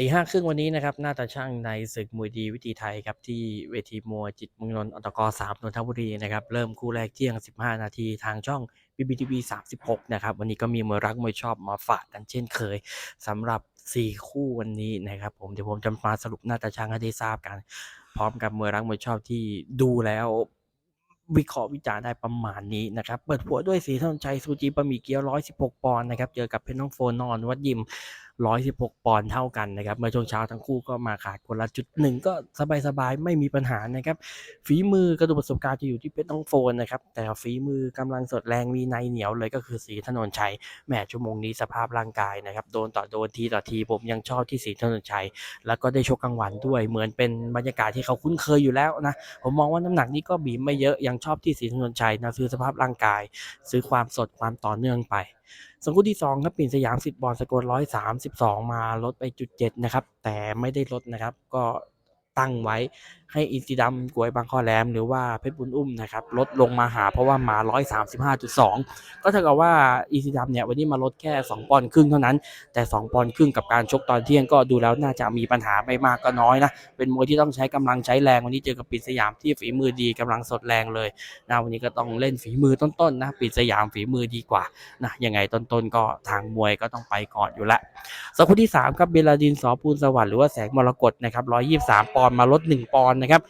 ตีห้าครึ่งวันนี้นะครับหน่าจะช่างในศึกมวยดีวิธีไทยครับที่เวทีมวยจิตมงนนท์อตกสามนนทบุรีนะครับเริ่มคู่แรกเที่ยง 15 นาทีทางช่อง BBTV 36 นะครับ วันนี้ก็มีมวยรักมวยชอบมาฝากกันเช่นเคยสำหรับ 4 คู่วันนี้นะครับผมเดี๋ยวผมจะมาสรุปหน้าตาช่างให้ได้ทราบกัน พร้อมกับมวยรักมวยชอบที่ดูแล้ววิเคราะห์วิจารณ์ได้ประมาณนี้นะครับ เปิดหัวด้วยสีถนนชัยซูจีบะหมี่เกี๊ยว 116 ปอนด์นะครับเจอกับเพชรน้องโฟนนอนวัดยิม 116 ปอนด์เท่ากันนะครับ เมื่อช่วงเช้าทั้งคู่ก็มาขาดคนละจุดหนึ่งก็สบายๆ ไม่มีปัญหานะครับ ฝีมือกระดูกประสบการณ์จะอยู่ที่เพชรน้องโฟนนะครับ แต่ฝีมือกำลังสดแรงมีในเหนียวเลยก็คือสีถนนชัยแหมชั่วโมงนี้สภาพร่างกายนะครับ โดนต่อโดนทีต่อทีผมยังชอบที่สีถนนชัย แล้วก็ได้ชกกลางวันด้วย เหมือนเป็นบรรยากาศที่เขาคุ้นเคยอยู่แล้วนะ ผมมองว่าน้ำหนักนี้ก็บีบไม่เยอะ ยังชอบที่สีถนนชัยนะซื้อสภาพร่างกาย ซื้อความสดความต่อเนื่องไป ส่วนคู่ที่สองครับปิ่นสยามสิทธิ์บอลสกลร้อยสามสิบสองมาลดไปจุดเจ็ดนะครับ แต่ไม่ได้ลดนะครับ ก็ ตั้งไว้ ให้อินซีดำกวยบางข้อแหลมหรือว่าเพชรบุญอุ้มนะครับลดลงมาหาเพราะว่ามา 135.2 ก็เท่ากับว่าอินซีดำเนี่ยวันนี้มาลดแค่ 2 ปอนด์ครึ่งเท่านั้น แต่ 2 ปอนด์ครึ่งกับการชกตอนเที่ยงก็ดูแล้วน่าจะมีปัญหาไม่มากก็น้อยนะ เป็นมวยที่ต้องใช้กำลังใช้แรงวันนี้เจอกับปิ่นสยามที่ฝีมือดีกำลังสดแรงเลยนะวันนี้ก็ต้องเล่นฝีมือต้นๆนะปิ่นสยามฝีมือดีกว่านะยังไงต้นๆก็ทางมวยก็ต้องไปก่อนอยู่ละ ส่วนคู่ที่3ครับเบลาดินสอปูนสวัสดิ์หรือว่าแสงมรกตนะครับ123 ปอนด์มาลด 1 ปอนด์นะครับ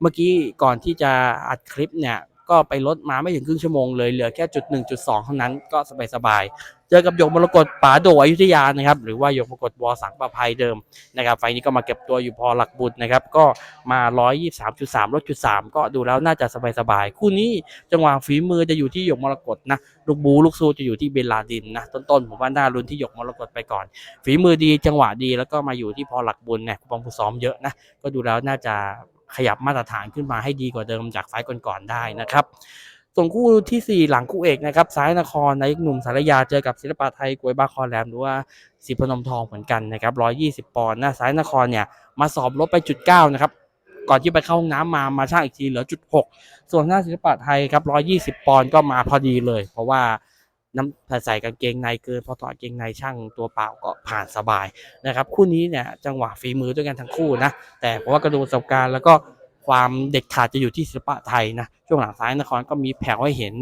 เมื่อกี้ก่อนที่จะอัดคลิปเนี่ย ก็ไปลดมาไม่ถึงครึ่งชั่วโมงเลยเหลือแค่จุดหนึ่งจุดสองเท่านั้นก็สบายๆเจอกับหยกมรกตป๋าโดอยุธยานะครับหรือว่าหยกมรกตวอสังประภัยเดิมนะครับไฟนี้ก็มาเก็บตัวอยู่พอหลักบุญนะครับก็มา 123.3ลดจุด3ก็ดูแล้วน่าจะสบายๆคู่นี้จังหวะฝีมือจะอยู่ที่หยกมรกตนะลูกบูลูกซูจะอยู่ที่เบลลาดินนะต้นๆผมว่าน่าลุ้นที่หยกมรกตไปก่อน ฝีมือดีจังหวะดีแล้วก็มาอยู่ที่พอหลักบุญเนี่ยคูปองผู้ซ้อมเยอะนะก็ดูแล้วน่าจะ ขยับมาตรฐานขึ้นมาให้ดีกว่าเดิมจากไฟล์ก่อนๆได้นะครับส่วนคู่ที่ 4 หลังคู่เอกนะครับซ้ายนครนายกหนุ่มสารยาเจอกับศิลปะไทยกวยบาคอนแรมหรือว่าสิพนมทองเหมือนกันนะครับ120 ปอนด์นะซ้ายนครเนี่ยมาสอบลดไปจุด9นะครับก่อนที่ไปเข้าห้องน้ำมามาช่างอีกทีเหลือจุด6ส่วนหน้าศิลปะไทยครับ120 ปอนด์ก็มาพอดีเลย เพราะว่า น้ำใส่กางเกงในเกินพอถอดกางเกงในช่างตัวเปล่าก็ผ่านสบายนะครับคู่นี้เนี่ยจังหวะฝีมือด้วยกันทั้งคู่นะแต่เพราะว่ากระดูกประสบการณ์แล้วก็ความเด็ดขาดจะอยู่ที่ศิลปะไทยนะช่วงหลังซ้ายนครก็มีแผ่วให้เห็น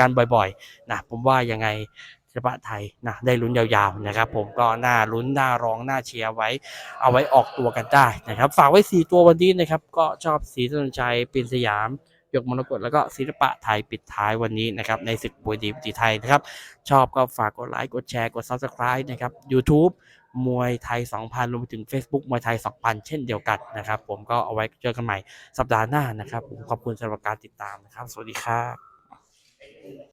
กันบ่อยๆนะผมว่ายังไงศิลปะไทยนะได้ลุ้นยาวๆนะครับ ผมก็น่าลุ้นน่าร้องน่าเชียร์ไว้ เอาไว้ออกตัวกันได้นะครับ ฝากไว้ 4 ตัววันนี้นะครับ ก็ชอบสีถนนชัยปินสยาม ยกมรกตแล้วก็ศิลปะไทยปิดท้ายวันนี้นะครับในศึกบวยดีวิถีไทยนะครับ ชอบก็ฝากกดไลค์กดแชร์กด Subscribe นะครับ YouTube มวยไทย 2,000รวมไปถึง Facebook มวยไทย 2,000 เช่นเดียวกันนะครับ ผมก็เอาไว้เจอกันใหม่สัปดาห์หน้านะครับผมขอบคุณสำหรับการติดตามนะครับ สวัสดีครับ